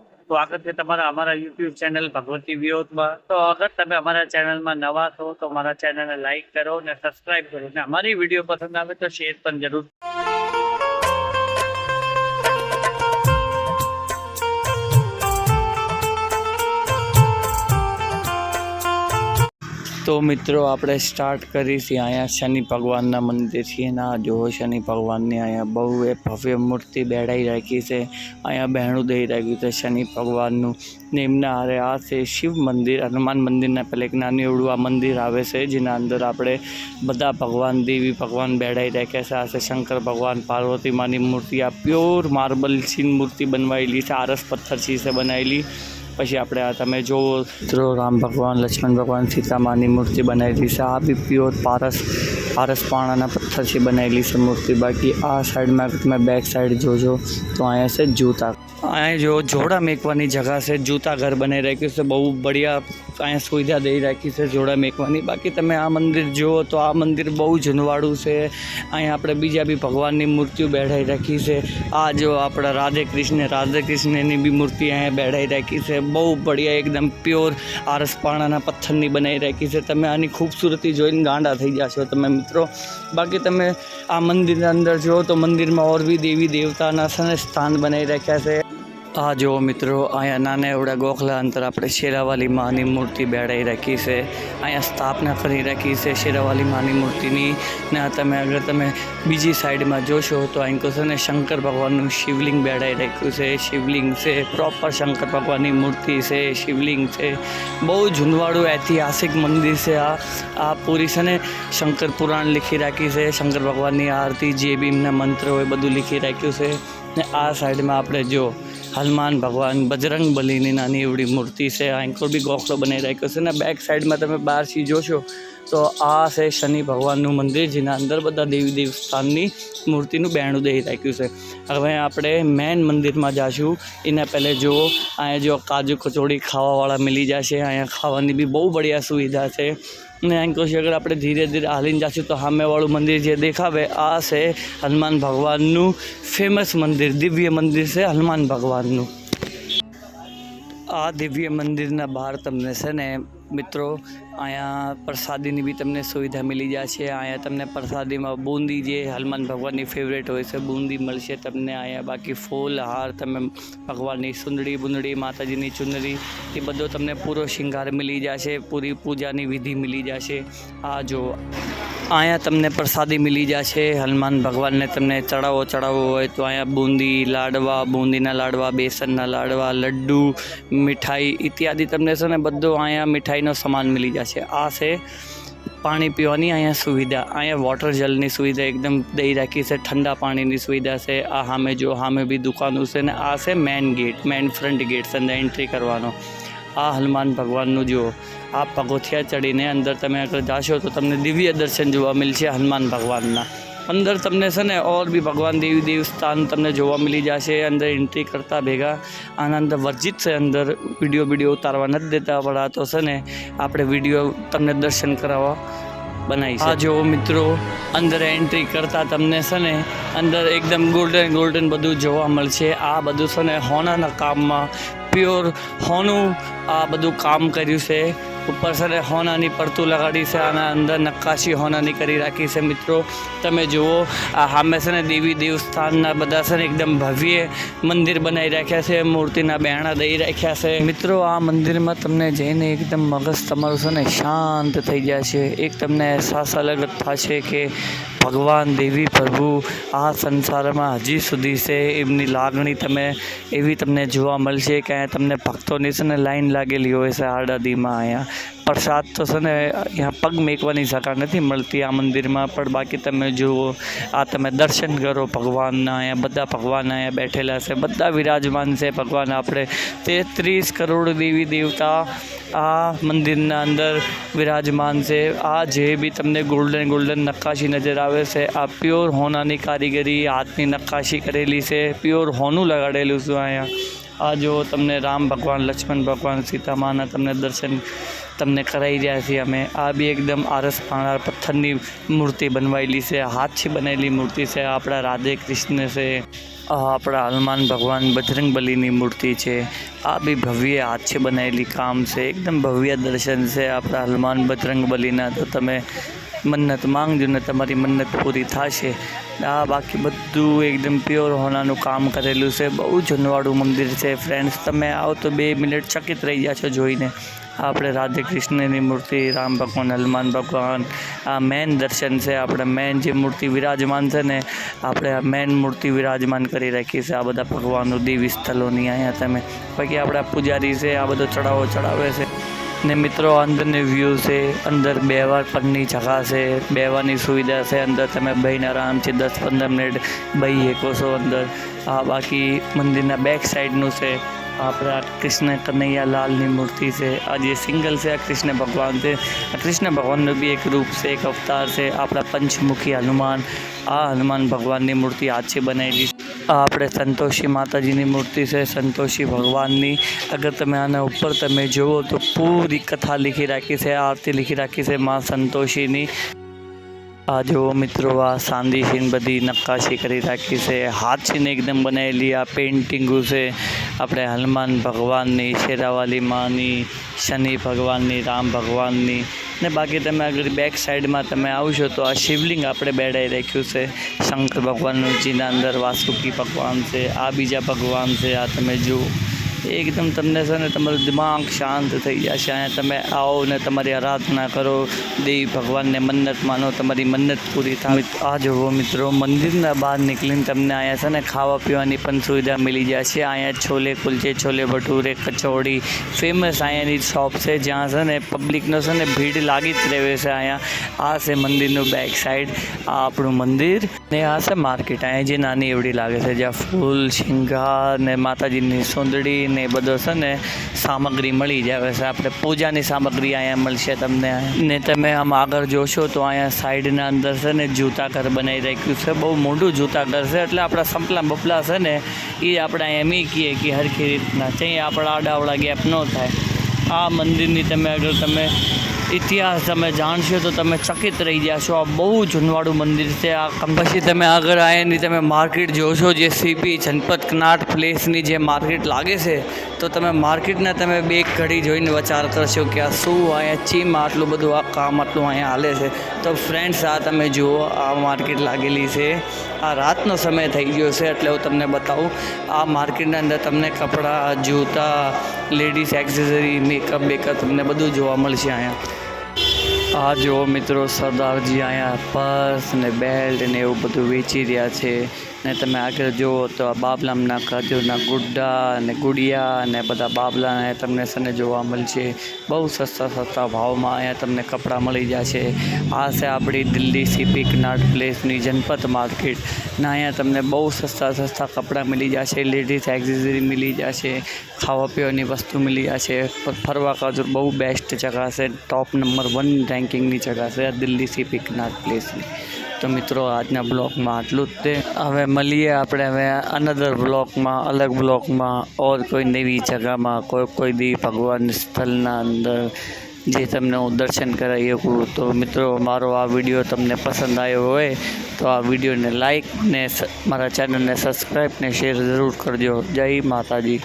સ્વાગત આગળથી તમારા અમારા યુટ્યુબ ચેનલ ભગવતી વિરોધમાં તો અગર તમે અમારા ચેનલમાં નવા છો તો અમારા ચેનલને લાઈક કરો અને સબસ્ક્રાઇબ કરો. અને અમારી વીડિયો પસંદ આવે તો શેર પણ જરૂર. તો મિત્રો, આપણે સ્ટાર્ટ કરીશું અહીંયા શનિ ભગવાનના મંદિરથી. અને આ જુઓ, શનિ ભગવાનની અહીંયા બહુ એ ભવ્ય મૂર્તિ બેડાઈ રાખી છે. અહીંયા બહેણું દઈ રાખ્યું છે શનિ ભગવાનનું. ને હારે આ છે શિવ મંદિર. હનુમાન મંદિરના પહેલાં એક નાનું એવડું આ મંદિર આવે છે, જેના અંદર આપણે બધા ભગવાન, દેવી ભગવાન બેડાઈ રાખ્યા છે. આ છે શંકર ભગવાન પાર્વતી માની મૂર્તિ. આ પ્યોર માર્બલથી મૂર્તિ બનવાયેલી છે. આરસ પથ્થરથી છે બનાવેલી. પછી આપણે આ તમે જુઓ મિત્રો રામ ભગવાન, લક્ષ્મણ ભગવાન સીતા માની મૂર્તિ બનાવી છે. આ બી પ્યોર પારસ પારસ પાણાના પથ્થરથી બનાવેલી છે મૂર્તિ. બાકી આ સાઈડમાં તમે બેક સાઈડ જોજો તો અહીંયા છે જૂતા. અહીંયા જો જોડા મેકવાની જગા છે, જૂતા ઘર બનાવી રાખ્યું છે, બહુ બઢિયા અહીંયા સુવિધા દઈ રાખી છે જોડા મેકવાની. બાકી તમે આ મંદિર જુઓ તો આ મંદિર બહુ જૂનવાળું છે. અહીંયા આપણે બીજા બી ભગવાનની મૂર્તિઓ બેઠાઈ રાખી છે. આ જો આપણા રાધે કૃષ્ણ, રાધે કૃષ્ણની બી મૂર્તિ અહીંયા બેઠાઈ રાખી છે. બહુ બઢિયા એકદમ પ્યોર આરસપાણાના પથ્થરની બનાવી રાખી છે. તમે આની ખૂબસૂરતી જોઈને ગાંડા થઈ જશો. તમે મિત્રો. બાકી તમે આ મંદિરના અંદર જુઓ તો મંદિરમાં ઓર બી દેવી દેવતાના સ્થાન બનાવી રાખ્યા છે. આ જુઓ મિત્રો, અહીંયા નાના એવડા ગોખલા અંતર આપણે શેરાવાલી માની મૂર્તિ બેડાઈ રાખી છે. અહીંયા સ્થાપના કરી રાખી છે શેરાવાલી માની મૂર્તિની. ને તમે અગર તમે બીજી સાઈડમાં જોશો તો અહીં કહો ને, શંકર ભગવાનનું શિવલિંગ બેડાઈ રાખ્યું છે. શિવલિંગ છે પ્રોપર શંકર ભગવાનની મૂર્તિ છે, શિવલિંગ છે. બહુ જૂનવાળું ઐતિહાસિક મંદિર છે આ. આ પૂરી છે ને શંકર પુરાણ લીખી રાખી છે. શંકર ભગવાનની આરતી જે બી મંત્ર હોય બધું લીખી રાખ્યું છે. ને આ સાઈડમાં આપણે જો હનુમાન ભગવાન, બજરંગ બલીની નાની એવડી મૂર્તિ છે. એન્કોર બી ગોખલો બનાવી રાખ્યો છે ને બેક સાઈડમાં તમે બહારથી જોશો તો આ છે શનિ ભગવાનનું મંદિર, જેના અંદર બધા દેવી દેવસ્થાનની મૂર્તિનું બેણું દઈ રાખ્યું છે. હવે આપણે મેન મંદિરમાં જાશું. એના પહેલે જુઓ અહીંયા જો કાજુ કચોડી ખાવાવાળા મિલી જશે. અહીંયા ખાવાની બી બહુ બઢિયા સુવિધા છે. ને અહીં છું, અગર આપણે ધીરે ધીરે હાલીને જઈશું તો સામેવાળું મંદિર જે દેખાવે, આ છે હનુમાન ભગવાનનું ફેમસ મંદિર, દિવ્ય મંદિર છે હનુમાન ભગવાનનું. આ દિવ્ય મંદિરના બહાર તમને છે ને મિત્રો, અહીંયા પ્રસાદીની બી તમને સુવિધા મળી જશે. અહીંયા તમને પ્રસાદીમાં બુંદી જે હનુમાન ભગવાનની ફેવરેટ હોય છે, બુંદી મળશે તમને. અહીંયા બાકી ફૂલ, હાર તમે ભગવાનની સુંદડી બુંદડી માતાજીની ચુંદડી એ બધો તમને પૂરો શિંગાર મળી જશે. પૂરી પૂજાની વિધિ મળી જશે. આ જો અહીંયા તમને પ્રસાદી મળી જશે. હનુમાન ભગવાનને તમને ચડાવો, ચડાવવો હોય તો અહીંયા બુંદી, લાડવા, બુંદીના લાડવા, બેસનના લાડવા, લડ્ડુ, મીઠાઈ ઇત્યાદિ તમને છે ને બધું અહીંયા મીઠાઈનો સામાન મળી જશે. આ છે પાણી પીવાની અહીંયા સુવિધા. અહીંયા વોટર જલની સુવિધા એકદમ દઈ રાખી છે, ઠંડા પાણીની સુવિધા છે. આ સામે જો સામે બી દુકાનો છે ને, આ છે main gate, main front gate છે અંદર એન્ટ્રી કરવાનો. આ હનુમાન ભગવાનનું જુઓ. આ પગોથિયા ચડીને અંદર તમે આગળ જાશો તો તમને દિવ્ય દર્શન જોવા મળશે હનુમાન ભગવાનના. અંદર તમને છે ને ઓર બી ભગવાન દેવી દેવ સ્થાન તમને જોવા મળી જશે. અંદર એન્ટ્રી કરતા ભેગા આના અંદર વર્જિત છે. અંદર વીડિયો વીડિયો ઉતારવા નથી દેતા આ તો છે ને આપણે વીડિયો તમને દર્શન કરાવવા બનાવી આ જો મિત્રો, અંદર એન્ટ્રી કરતા તમને છે ને, અંદર એકદમ ગોલ્ડન ગોલ્ડન બધું જોવા મળશે. આ બધું છે ને હોનાના કામમાં પ્યોર હોનું આ બધું કામ કર્યું છે. ઉપર છે ને હોનાની પડતું લગાડી છે, આના અંદર નક્કાશી હોનાની કરી રાખી છે. મિત્રો, તમે જુઓ, આ સામે છે દેવી દેવસ્થાનના બધા છે ને એકદમ ભવ્ય મંદિર બનાવી રાખ્યા છે, મૂર્તિના બેણા દઈ રાખ્યા છે. મિત્રો, આ મંદિરમાં તમને જઈને એકદમ મગજ તમારું છે ને શાંત થઈ જશે. એક તમને અહેસાસ અલગ થશે કે ભગવાન, દેવી, પ્રભુ આ સંસારમાં હજી સુધી છે. એમની લાગણી તમે, એવી તમને જોવા મળશે કે અહીંયા તમને ભક્તોની છે ને લાઈન લાગેલી હોય છે આડાદીમાં અહીંયા. પ્રસાદ તો છે ને, અહીંયા પગ મેકવાની જગા નથી મળતી આ મંદિરમાં, પણ બાકી તમે જુઓ, આ તમે દર્શન કરો, ભગવાનના અહીંયા બધા ભગવાન અહીંયા બેઠેલા છે, બધા વિરાજમાન છે ભગવાન આપણે. તેત્રીસ કરોડ દેવી દેવતા આ મંદિરના અંદર વિરાજમાન છે. આ જે બી તમને ગોલ્ડન ગોલ્ડન નક્કાશી નજર આવે છે, આ પ્યોર હોનાની કારીગરી હાથની નક્કાશી કરેલી છે પ્યોર હોનું લગાડેલું છે અહીંયા. આ જો તમને રામ ભગવાન, લક્ષ્મણ ભગવાન, સીતામાના તમને દર્શન તમને કરાવી રહ્યા છીએ. અમે આ બી એકદમ આરસ પાણાર પથ્થરની મૂર્તિ બનવાયેલી છે. હાથથી બનેલી મૂર્તિ છે. આપણા રાધે કૃષ્ણ છે. આપણા હનુમાન ભગવાન બજરંગ બલીની મૂર્તિ છે. આ બી ભવ્ય હાથે બનાવેલી કામ છે, એકદમ ભવ્ય દર્શન છે આપણા હનુમાન બજરંગ બલીના. તો તમે મન્નત માંગજો ને તમારી મન્નત પૂરી થશે. આ બાકી બધું એકદમ પ્યોર હોનાનું કામ કરેલું છે. બહુ જનવાળું મંદિર છે ફ્રેન્ડ્સ તમે આવો તો બે મિનિટ ચકિત રહી જશો જોઈને. આપણે રાધે કૃષ્ણની મૂર્તિ, રામ ભગવાન, હનુમાન ભગવાન, આ મેન દર્શન છે. આપણે મેન જે મૂર્તિ વિરાજમાન છે ને, આપણે આ મેન મૂર્તિ વિરાજમાન કરી રાખી છે. આ બધા ભગવાનનું દિવ્ય સ્થળોની અહીંયા તમે બાકી આપણા પૂજારી છે, આ બધો ચડાવો ચડાવે છે. ને મિત્રો, અંદરની વ્યૂ છે, અંદર બેવા પરની જગા છે બેવાની સુવિધા છે, અંદર તમે બહીને આરામથી દસ પંદર મિનિટ બહી શકો છો અંદર. આ બાકી મંદિરના બેક સાઈડનું છે, આપણા કૃષ્ણ કનૈયા લાલની મૂર્તિ છે. આ જે સિંગલ છે, આ કૃષ્ણ ભગવાન છે. આ કૃષ્ણ ભગવાનનું બી એક રૂપ છે, એક અવતાર છે, આપણા પંચમુખી હનુમાન. આ હનુમાન ભગવાનની મૂર્તિ હાથથી બનાવેલી છે. આપણે સંતોષી માતાજીની મૂર્તિ છે, સંતોષી ભગવાનની. અગર તમે આના ઉપર તમે જુઓ તો પૂરી કથા લીખી રાખી છે, આરતી લીખી રાખી છે મા સંતોષીની. આ જુઓ મિત્રો, આ સાંદીશીન બધી નક્કાશી કરી રાખી છે. હાથીને એકદમ બનાવેલી આ પેઇન્ટિંગો છે. આપણે હનુમાન ભગવાનની, શેરાવાલી માની, શનિ ભગવાનની, રામ ભગવાનની. ને બાકી તમે આગળ બેક સાઈડમાં તમે આવશો તો આ શિવલિંગ આપણે બેડાઈ રાખ્યું છે. શંકર ભગવાનનું, જેના અંદર વાસુકી ભગવાન છે, આ બીજા ભગવાન છે, આ તમે જુઓ. એકદમ તમને છે ને તમારું દિમાગ શાંત થઈ જશે. અહીંયા તમે આવો ને તમારી આરાધના કરો. દેવી ભગવાનને મન્નત માનો, તમારી મન્નત પૂરી થાય. આ જુઓ મિત્રો, મંદિરના બહાર નીકળીને તમને અહીંયા છે ને ખાવા પીવાની પણ સુવિધા મળી જશે. અહીંયા છોલે કુલચે, છોલે ભટુરે, કચોડી ફેમસ અહીંયાની શોપ છે. જ્યાં છે ને પબ્લિકનો છે ને ભીડ લાગી જ રહે છે અહીંયા. આ છે મંદિરનું બેક સાઈડ આ આપણું મંદિર ને આ છે માર્કેટ અહીંયા જે નાની એવડી લાગે છે, જ્યાં ફૂલ, શિંગાર ને માતાજીની સુંદડી ને એ બધો છે ને સામગ્રી મળી જાય છે. આપણે પૂજાની સામગ્રી અહીંયા મળશે તમને. ને તમે આમ આગળ જોશો તો અહીંયા સાઈડના અંદર છે ને જૂતા ઘર બનાવી રાખ્યું છે. બહુ મોટું જૂતા ઘર છે એટલે આપણા સંપલા બપલા છે ને એ આપણે એમ કહીએ કે હરખી રીતના. ત્યાં આપણા આડાવડા ગેપ ન થાય. આ મંદિરની તમે આગળ તમે ઇતિહાસ તમે જાણશો તો તમે ચકિત રહી જશો આ બહુ જૂનવાળું મંદિર છે. આ પછી તમે આગળ આવીને તમે માર્કેટ જોશો જે સીપી જનપત કનાટ પ્લેસની જે માર્કેટ લાગે છે, તો તમે માર્કેટના તમે બે ઘડી જોઈને વિચાર કરશો કે આ શું અહીંયા ચીમ આટલું બધું આ કામ આટલું અહીંયા હાલે છે. તો ફ્રેન્ડ્સ આ તમે જુઓ, આ માર્કેટ લાગેલી છે. આ રાતનો સમય થઈ ગયો છે એટલે હું તમને બતાવું. આ માર્કેટના અંદર તમને કપડાં, જૂતા લેડીઝ એક્સેસરી મેકઅપ બેકઅપ તમને બધું જોવા મળશે અહીંયા. આ જો મિત્રો, સરદારજી અહીંયા પર્સ ને બેલ્ટ ને એવું બધું વેચી રહ્યા છે. ને તમે આગળ જુઓ તો આ બાબલામના ખજૂરના ગુડ્ડા અને ગુડિયા અને બધા બાબલા ને તમને સને જોવા મળશે. બહુ સસ્તા સસ્તા ભાવમાં અહીંયા તમને કપડાં મળી જશે. આ છે આપણી દિલ્હી સીપી કનાટ પ્લેસની જનપથ માર્કેટ. ને અહીંયા તમને બહુ સસ્તા સસ્તા કપડાં મળી જશે, લેડીઝ એક્સેસરી મળી જશે ખાવા પીવાની વસ્તુ મળી જશે. ફરવા ખાતર બહુ બેસ્ટ જગા છે ટોપ નંબર વન રેન્કિંગની જગા છે, આ દિલ્હી સીપી કનાટ પ્લેસની તો મિત્રો, આજના બ્લોગમાં આટલું જ તે. હવે મળીએ આપણે હવે અનધર બ્લોગમાં, અલગ બ્લોગમાં, ઓર કોઈ નવી જગામાં કોઈ કોઈ દી ભગવાન સ્થળના અંદર જે તમને હું દર્શન કરાવી શકું. તો મિત્રો, મારો આ વીડિયો તમને પસંદ આવ્યો હોય, તો આ વિડીયોને લાઈક ને મારા ચેનલને સબસ્ક્રાઈબ ને શેર જરૂર કરજો. જય માતાજી.